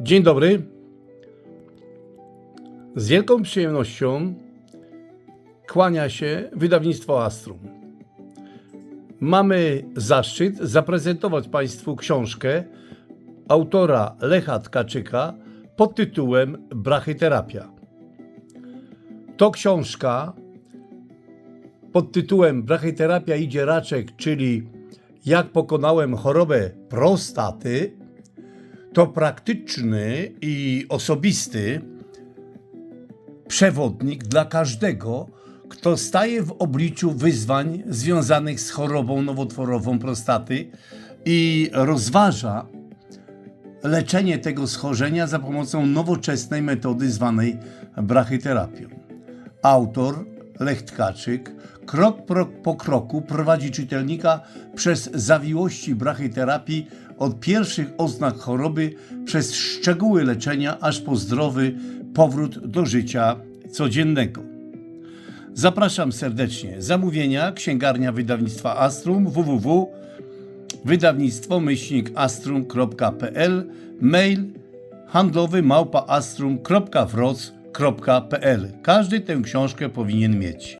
Dzień dobry. Z wielką przyjemnością kłania się wydawnictwo Astrum. Mamy zaszczyt zaprezentować Państwu książkę autora Lecha Tkaczyka pod tytułem Brachyterapia. To książka pod tytułem Brachyterapia idzie raczek, czyli jak pokonałem chorobę prostaty, to praktyczny i osobisty przewodnik dla każdego, kto staje w obliczu wyzwań związanych z chorobą nowotworową prostaty i rozważa leczenie tego schorzenia za pomocą nowoczesnej metody zwanej brachyterapią. Autor Lech Tkaczyk krok po kroku prowadzi czytelnika przez zawiłości brachyterapii od pierwszych oznak choroby przez szczegóły leczenia aż po zdrowy powrót do życia codziennego. Zapraszam serdecznie. Zamówienia księgarnia wydawnictwa Astrum www wydawnictwo myślnik astrum.pl mail handlowy małpa astrum.wroc.pl Każdy tę książkę powinien mieć.